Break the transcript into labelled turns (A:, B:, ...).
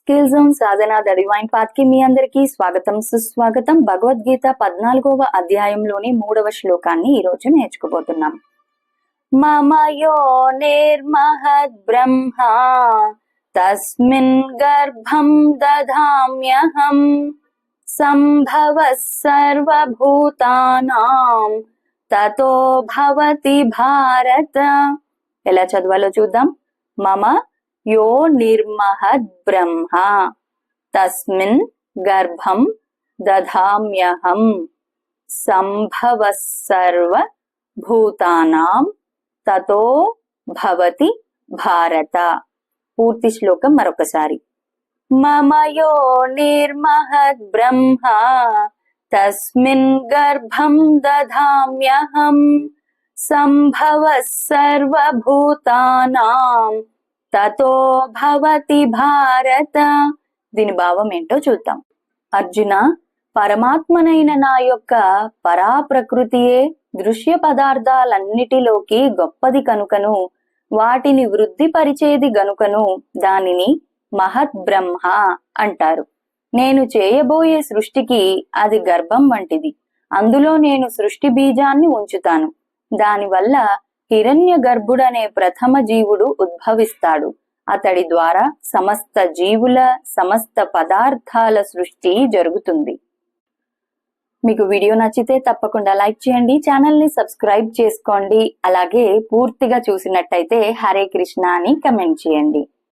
A: Skill zone Sadhana the divine పాత్కి మీ అందరికీ స్వాగతం సుస్వాగతం. భగవద్గీత పద్నాలుగవ అధ్యాయంలోని మూడవ శ్లోకాన్ని ఈ రోజు నేర్చుకోబోతున్నాం. మమ యో నిర్మహద్ బ్రహ్మ తస్మిన్ గర్భం దధామ్యహం సంభవ సర్వభూతానాం తతో భవతి భారత. ఎలా చదవాలో చూద్దాం? మమ యో నిర్మహద్ బ్రహ్మ తస్మిన్ గర్భం దధామ్యహం సంభవ సర్వ భూతానాం తతో భవతి భారత పూర్తి శ్లోకం మరొకసారి మమ యో నిర్మహద్ బ్రహ్మ తస్మిన్ గర్భం దధామ్యహం సంభవ సర్వభూతానాం తతో భవతి భారత. దీని భావం ఏంటో చూద్దాం. అర్జున పరమాత్మనైన నా యొక్క పరాప్రకృతియే దృశ్య పదార్థాలన్నిటిలోకి గొప్పది కనుకను వాటిని వృద్ధిపరిచేది గనుకను దానిని మహత్ బ్రహ్మ అంటారు. నేను చేయబోయే సృష్టికి అది గర్భం వంటిది. అందులో నేను సృష్టి బీజాన్ని ఉంచుతాను. దానివల్ల హిరణ్య గర్భుడనే ప్రథమ జీవుడు ఉద్భవిస్తాడు. అతడి ద్వారా సమస్త జీవుల సమస్త పదార్థాల సృష్టి జరుగుతుంది. మీకు వీడియో నచ్చితే తప్పకుండా లైక్ చేయండి ఛానల్ని సబ్స్క్రైబ్ చేసుకోండి. అలాగే పూర్తిగా చూసినట్టయితే హరే కృష్ణ అని కమెంట్ చేయండి.